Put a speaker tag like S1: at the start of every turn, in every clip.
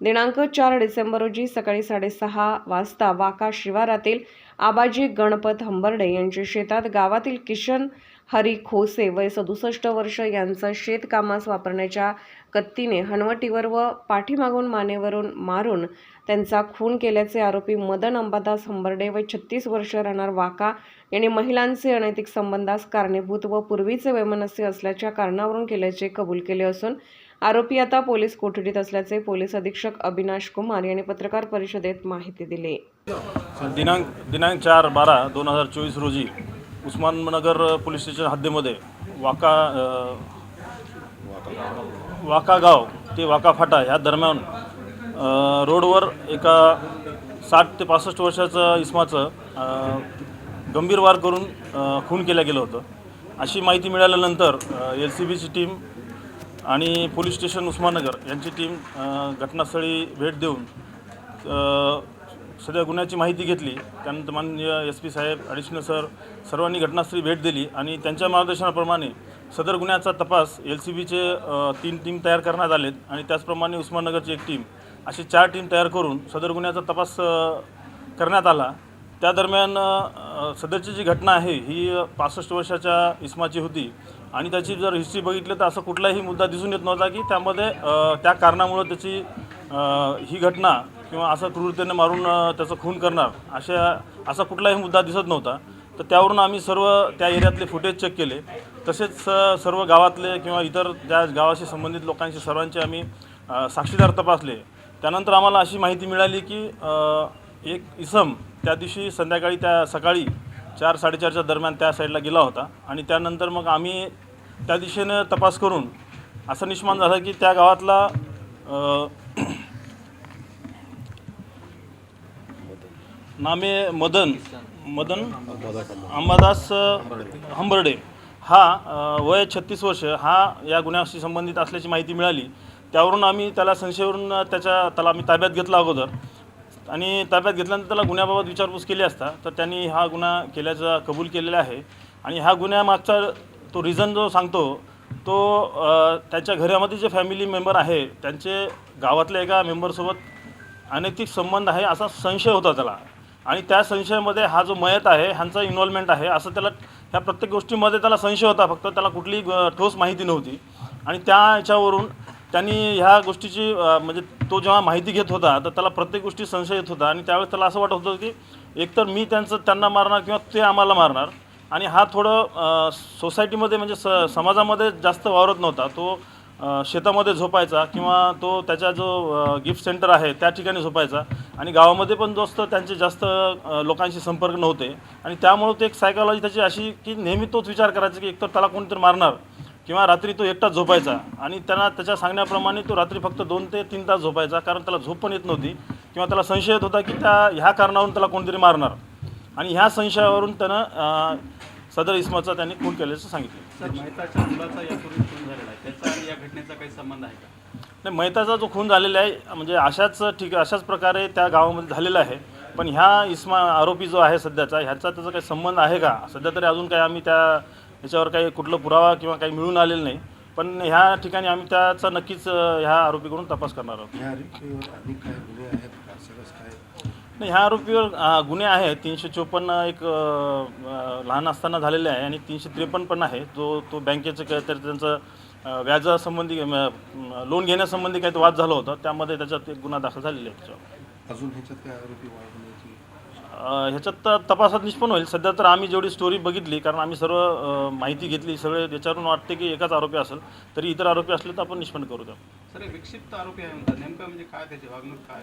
S1: दिनांक चार डिसेंबर रोजी सकाळी साडेसहा वाजता वाका शिवारातील आबाजी गणपत हंबर्डे यांच्या शेतात गावातील किशन हरी खोसे वय सदुसष्ट वर्ष यांचं शेतकामास वापरण्याच्या कत्तीने हनवटीवर व पाठीमागून मानेवरून मारून त्यांचा खून केल्याचे आरोपी मदन अंबादास हंबर्डे व छत्तीस वर्ष राहणार वाका यांनी महिलांचे अनैतिक संबंधास कारणीभूत व पूर्वीचे वैमनस्य असल्याच्या कारणावरून केल्याचे कबूल केले असून आरोपी आता पोलीस कोठडीत असल्याचे पोलीस अधीक्षक अविनाश कुमार यांनी पत्रकार परिषदेत माहिती दिली.
S2: दिनांक दिनांक चार बारा दोन हजार चोवीस रोजी उस्माननगर पोलीस स्टेशन हद्दीमध्ये वाका वाका गाव ते वाका फाटा ह्या दरम्यान रोडवर एका साठ ते पासष्ट वर्षाचं इस्माचं गंभीर वार करून खून केलं गेलं होतं. अशी माहिती मिळाल्यानंतर एल सी बीची टीम आणि पोलीस स्टेशन उस्माननगर यांची टीम घटनास्थळी भेट देऊन सध्या गुन्ह्याची माहिती घेतली. त्यानंतर माननीय एस पी साहेब ॲडिशनल सर सर्वांनी घटनास्थळी भेट दिली आणि त्यांच्या मार्गदर्शनाप्रमाणे सदर गुन्ह्याचा तपास एल सी बीचे तीन टीम तयार करण्यात आलेत आणि त्याचप्रमाणे उस्माननगरची एक टीम अशी चार टीम तयार करून सदर गुन्ह्याचा तपास करण्यात आला. त्या दरम्यान सदरची जी घटना आहे ही पासष्ट वर्षाच्या इस्माची होती आणि त्याची जर हिस्ट्री बघितली तर असं कुठलाही मुद्दा दिसून येत नव्हता की त्यामध्ये त्या कारणामुळं त्याची ही घटना किंवा असं क्रूरतेने मारून त्याचं खून करणार अशा असा कुठलाही मुद्दा दिसत नव्हता. तर त्यावरून आम्ही सर्व त्या एरियातले फुटेज चेक केले. तसेच सर्व गावातले किंवा इतर ज्या गावाशी संबंधित लोकांचे सर्वांचे आम्ही साक्षीदार तपासले. त्यानंतर आम्हाला अशी माहिती मिळाली की एक इसम त्या दिवशी संध्याकाळी त्या सकाळी चार साडेचारच्या दरम्यान त्या साईडला गेला होता. आणि त्यानंतर मग आम्ही त्या दिशेनं तपास करून असं निष्मान झालं की त्या गावातला नामे मदन मदन अंबादास हंबर्डे. हा वय छत्तीस वर्ष हा या गुन्ह्याशी संबंधित असल्याची माहिती मिळाली. त्यावरून आम्ही त्याला संशयावरून त्याच्या त्याला आम्ही ताब्यात घेतला अगोदर. आणि ताब्यात घेतल्यानंतर त्याला गुन्ह्याबाबत विचारपूस केली असता तर त्यांनी हा गुन्हा केल्याचा कबूल केलेला आहे. आणि ह्या गुन्ह्यामागचा तो रिझन जो सांगतो तो त्याच्या घरामध्ये जे फॅमिली मेंबर आहे त्यांचे गावातल्या एका मेंबरसोबत अनैतिक संबंध आहे असा संशय होता त्याला. आणि त्या संशयामध्ये हा जो मयत आहे ह्यांचा इन्व्हॉल्वमेंट आहे असं त्याला ह्या प्रत्येक गोष्टीमध्ये त्याला संशय होता फक्त त्याला कुठलीही ठोस माहिती नव्हती. आणि त्या ह्याच्यावरून त्यांनी ह्या गोष्टीची म्हणजे तो जेव्हा माहिती घेत होता तर त्याला प्रत्येक गोष्टी संशय येत होता. आणि त्यावेळेस त्याला असं वाटत होतं की एकतर मी त्यांचं त्यांना मारणार किंवा ते आम्हाला मारणार. आणि हा थोडं सोसायटीमध्ये म्हणजे स समाजामध्ये जास्त वावरत नव्हता. तो शेतामध्ये झोपायचा किंवा तो त्याचा जो गिफ्ट सेंटर आहे त्या ठिकाणी झोपायचा. आणि गावामध्ये पण दोस्त त्यांचे जास्त लोकांशी संपर्क नव्हते. आणि त्यामुळं ते एक सायकॉलॉजी त्याची अशी की नेहमी तोच विचार करायचा की एकतर त्याला कोणीतरी मारणार किंवा रात्री तो एकटाच झोपायचा. आणि त्यांना त्याच्या सांगण्याप्रमाणे तो रात्री फक्त दोन ते तीन तास झोपायचा कारण त्याला झोप पण येत नव्हती किंवा त्याला संशय येत होता की त्या ह्या कारणावरून त्याला कोणतरी मारणार. आणि ह्या संशयावरून त्यानं सदर इस्माचा त्यांनी खून केल्याचं सांगितलं.
S3: सर मैताच्या मुलाचा यापूर्वी खून झालेला आहे. त्याचा आणि या घटनेचा काही संबंध आहे का?
S2: नाही मैताचा जो खून झालेला आहे म्हणजे अशाच ठीक अशाच प्रकारे त्या गावामध्ये झालेला आहे. पण ह्या इस्मा आरोपी जो आहे सध्याचा ह्याचा त्याचा काही संबंध आहे का? सध्या तरी अजून काही आम्ही त्या ह्याच्यावर काही कुठलं पुरावा किंवा काही मिळून आलेलं नाही. पण ह्या ठिकाणी आम्ही त्याचा नक्कीच ह्या आरोपीकडून तपास करणार आहोत. नाही ह्या आरोपीवर अ, गुन्हे आहेत. तीनशे चोपन्न एक अ, अ, लहान असताना झालेले आहे आणि तीनशे त्रेपन्न पण आहे. जो तो बँकेचं काय तर त्यांचं अ, व्याजासंबंधी अ, लोन घेण्यासंबंधी काही तो वाद झाला होता. त्यामध्ये त्याच्यात एक गुन्हा दाखल झालेला आहे त्याच्यावर.
S4: अजून ह्याच्यात काय आरोपी वाढवण्याची
S2: अ, ह्याच्यात तर तपासात निष्पन्न होईल. सध्या तर आम्ही जेवढी स्टोरी बघितली कारण आम्ही सर्व अ, माहिती घेतली सगळे याच्यावरून वाटते की एकाच आरोपी असेल तरी इतर आरोपी असले तर आपण निष्पन्न करू द्या
S3: सर हे विक्षिप्त आरोपी आहे म्हणतात. नेमकं म्हणजे काय त्याची वागणूक काय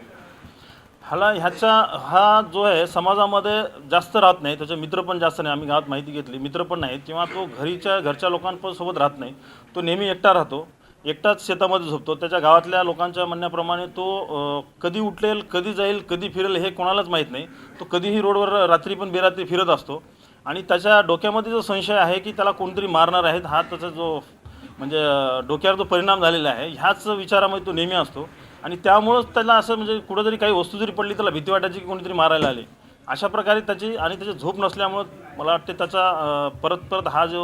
S2: ह्याला ह्याचा हा जो आहे समाजामध्ये जास्त राहत नाही. त्याचे मित्र पण जास्त नाही. आम्ही गावात माहिती घेतली. मित्र पण नाहीत. किंवा तो घरीच्या घरच्या लोकांसोबत राहत नाही. तो नेहमी एकटा राहतो. एकटाच शेतामध्ये झोपतो. त्याच्या गावातल्या लोकांच्या म्हणण्याप्रमाणे तो कधी उठलेल कधी जाईल कधी फिरेल हे कोणालाच माहीत नाही. तो कधीही रोडवर रात्री पण बेरात्री फिरत असतो. आणि त्याच्या डोक्यामध्ये जो संशय आहे की त्याला कोणतरी मारणार आहेत हा त्याचा जो म्हणजे डोक्यावर जो परिणाम झालेला आहे ह्याच विचारामध्ये तो नेहमी असतो. आणि त्यामुळंच त्याला असं म्हणजे कुठंतरी काही वस्तू जरी पडली त्याला भीती वाटायची की कोणीतरी मारायला आले. अशा प्रकारे त्याची आणि त्याची झोप नसल्यामुळं मला वाटते त्याचा परत परत हा जो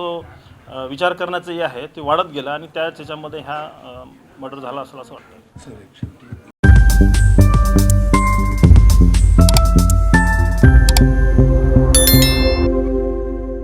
S2: विचार करण्याचं हे आहे ते वाढत गेला आणि त्याच ह्याच्यामध्ये ह्या मर्डर झाला असेल असं वाटतं.